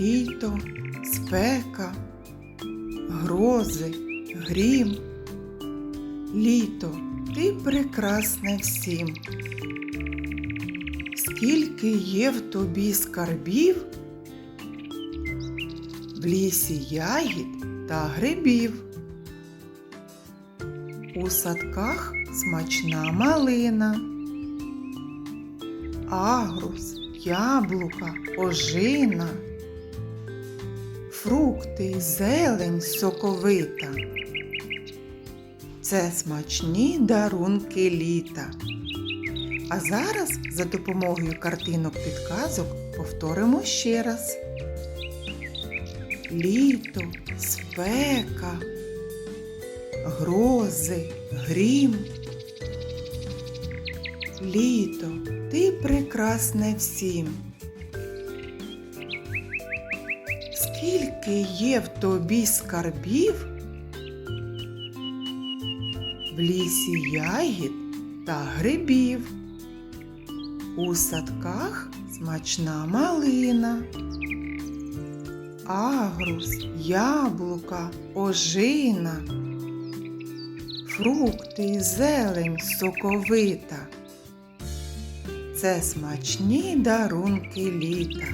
літо, спека, грози, грім. Літо, ти прекрасне всім. Скільки є в тобі скарбів, в лісі ягід та грибів. У садках смачна малина, агрус, яблука, ожина, фрукти зелень соковита. Це смачні дарунки літа. А зараз за допомогою картинок підказок повторимо ще раз. Літо, спека, грози, грім. Літо, ти прекрасне всім. Скільки є в тобі скарбів? В лісі ягід та грибів. У садках смачна малина, агрус, яблука, ожина, фрукти і зелень соковита. Це смачні дарунки літа.